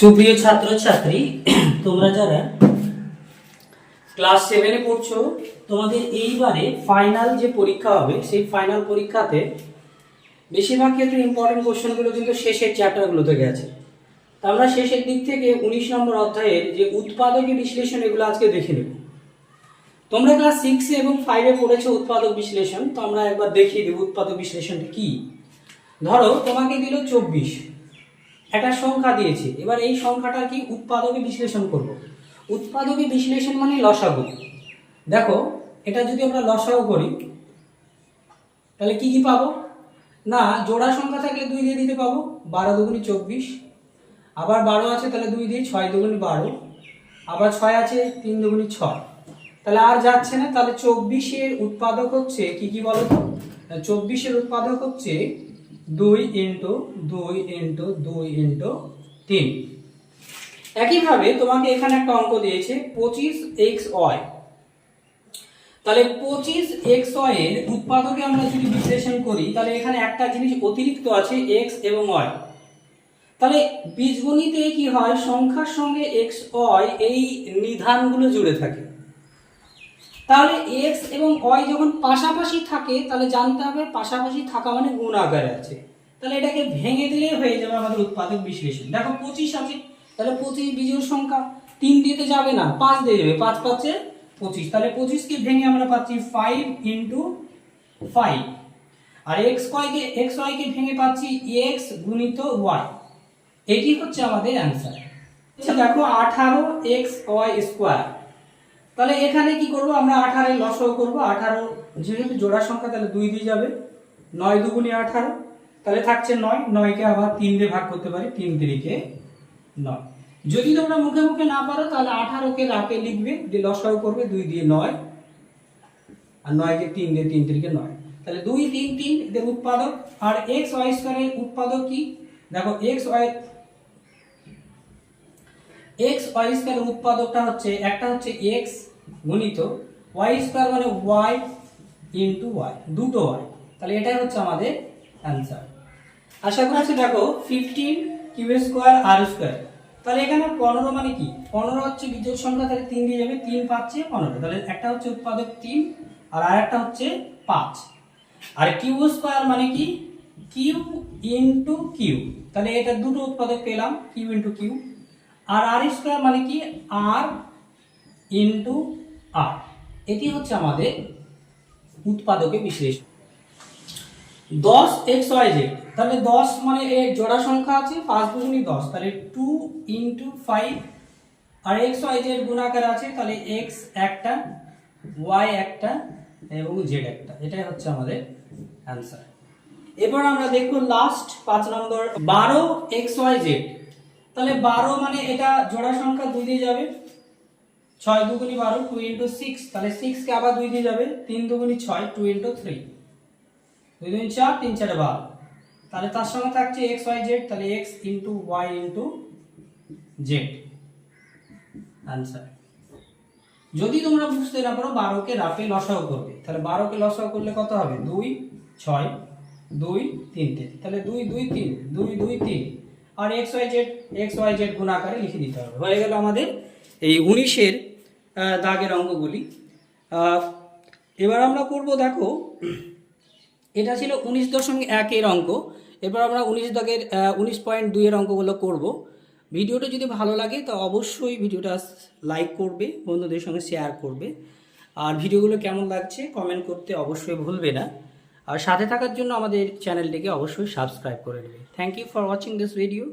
সুপ্রিয় ছাত্র ছাত্রী তোমরা যারা ক্লাস সেভেনে পড়ছো, তোমাদের এইবারে ফাইনাল যে পরীক্ষা হবে, সেই ফাইনাল পরীক্ষাতে বেশিরভাগ ক্ষেত্রে ইম্পর্টেন্ট কোশ্চেনগুলো কিন্তু শেষের চ্যাপ্টারগুলো থেকে আছে তা আমরা শেষের দিক থেকে উনিশ নম্বর অধ্যায়ের যে উৎপাদকী বিশ্লেষণ, এগুলো আজকে দেখে নেব। তোমরা ক্লাস সিক্সে এবং ফাইভে পড়েছো উৎপাদক বিশ্লেষণ, তো আমরা একবার দেখিয়ে দেবো উৎপাদক বিশ্লেষণটা কি। ধরো, তোমাকে দিল চব্বিশ। একটা সংখ্যা দিয়েছে। এবার এই সংখ্যাটা কি উৎপাদকে বিশ্লেষণ করব? উৎপাদকে বিশ্লেষণ মানে লসাগু। দেখো, এটা যদি আমরা লসাগু করি, তাহলে কি কি পাবো? না, জোড়া সংখ্যা থাকলে দুই দিয়ে দিতে পাবো, বারো দুগুনি চব্বিশ। আবার বারো আছে, তাহলে দুই দিয়ে ছয় দুগুনি বারো। আবার ছয় আছে, তিন দুগুনি ছয়। তাহলে আর যাচ্ছে না, তাহলে চব্বিশের উৎপাদক হচ্ছে কি কি বলো তো চব্বিশের উৎপাদক হচ্ছে দুই ইন্টু দুই ইন্টু দুই ইন্টু তিন। একইভাবে তোমাকে এখানে একটা অঙ্ক দিয়েছে পঁচিশ এক্স ওয়াই। তাহলে পঁচিশ এক্সের উৎপাদকে আমরা যদি বিশ্লেষণ করি, তাহলে এখানে একটা জিনিস অতিরিক্ত আছে এক্স এবং ওয়াই। তাহলে বীজগণিতে কি হয়? সংখ্যার সঙ্গে এক্স ওয়াই এই নিধানগুলো জুড়ে থাকে। তাহলে এক্স এবং ওয়াই যখন পাশাপাশি থাকে, তাহলে জানতে হবে পাশাপাশি থাকা মানে গুণ আকারে আছে। তাহলে এটাকে ভেঙে দিলেই হয়ে যাবে আমাদের উৎপাদক বিশ্লেষণ। দেখো পঁচিশ আছে, তাহলে পঁচিশ বিজোড় সংখ্যা তিন দিতে যাবে না, পাঁচ দিয়ে যাবে, পাঁচ পাচ্ছে পঁচিশ। তাহলে পঁচিশকে ভেঙে আমরা পাচ্ছি ফাইভ ইন্টু ফাইভ আর এক্স ওয়াইকে এক্স ওয়াইকে ভেঙে পাচ্ছি এক্স গুণিত ওয়াই এটি হচ্ছে আমাদের অ্যান্সার আচ্ছা দেখো আঠারো এক্স ওয়াই স্কোয়ার তাহলে এখানে কি করব? আমরা আঠারো লসও করব। আঠারো যেহেতু জোড়া সংখ্যা, তাহলে দুই দিয়ে যাবে। নয় দুগুণে আঠারো। তাহলে থাকছে নয়। নয়কে আবার তিন দিয়ে ভাগ করতে পারি। তিন তিরিকে নয়। যদি তোমরা মুখে মুখে না পারো, তাহলে আঠারোকে রাতে লিখবে যে লসাও করবে দুই দিয়ে নয়। আর নয়কে তিন দিয়ে তিন তিরিকে নয়। তাহলে দুই, তিন তিন, এদের উৎপাদক। আর এক্স ওয়াই স্কোয়ারের উৎপাদক কি? দেখো এক্স ওয়াই এক্স ওয়াই স্কোয়ারের উৎপাদকটা হচ্ছে, একটা হচ্ছে এক্স গুণিত ওয়াই স্কোয়ার মানে ওয়াই ইন্টু ওয়াই দুটো ওয়াই তাহলে এটাই হচ্ছে আমাদের অ্যান্সার আশা করছি দেখো fifteen Q square R square তাহলে এখানে পনেরো মানে কি? পনেরো হচ্ছে বিজোড় সংখ্যা, তাহলে তিন দিয়ে যাবে, তিন পাচ্ছে পনেরো। তাহলে একটা হচ্ছে উৎপাদক তিন, আর আরেকটা হচ্ছে পাঁচ। আর কিউ স্কোয়ার মানে কি? Q into Q. তাহলে এটা দুটো উৎপাদক পেলাম, কিউ ইন্টু কিউ। আর আর স্কোয়ার মানে কি? আর ইন্টু আর এটি হচ্ছে আমাদের উৎপাদকে বিশ্লেষণ। দশ এক্স ওয়াই জেড তাহলে দশ মানে এর জোড়া সংখ্যা আছে, পাঁচ দুগুণি দশ, তাহলে টু ইন্টু ফাইভ আর এক্স ওয়াই জেড গুণাকার আছে, তাহলে এক্স একটা ওয়াই একটা, এবং জেড একটা। এটাই হচ্ছে আমাদের অ্যান্সার এবার আমরা দেখব লাস্ট পাঁচ নম্বর, বারো এক্স ওয়াই জেড তাহলে বারো মানে এটা জোড়া সংখ্যা দুই দিয়ে যাবে। ছয় দুগুণি বারো টু ইন্টু সিক্স তাহলে সিক্সকে আবার দুই দিয়ে যাবে। তিন দুগুণি ছয় টু ইন্টু থ্রি দুই দুই চার, তিন চারে বারো। তাহলে তার সঙ্গে থাকছে এক্স ওয়াই জেড তাহলে X into Y into Z answer যদি তোমরা বুঝতে না পারো, বারোকে রাফে লসাও করবে। তাহলে বারোকে লসাও করলে কত হবে? দুই, ছয়, দুই, তিনটে। তাহলে দুই দুই, তিন, দুই দুই, তিন। আর X Y Z X Y Z গুণ আকারে লিখে দিতে হবে। হয়ে গেল আমাদের এই উনিশের দাগের অঙ্কগুলি এবার আমরা করব, দেখো, এটা ছিল উনিশ দশমিক একের অঙ্ক। এবার আমরা উনিশ দাগের উনিশ পয়েন্ট দুইয়ের অঙ্কগুলো করব। ভিডিওটা যদি ভালো লাগে, তো অবশ্যই ভিডিওটা লাইক করবে, বন্ধুদের সঙ্গে শেয়ার করবে। আর ভিডিওগুলো কেমন লাগছে কমেন্ট করতে অবশ্যই ভুলবে না। আর সাথে থাকার জন্য আমাদের চ্যানেলটিকে অবশ্যই সাবস্ক্রাইব করে নেবে thank you for watching this video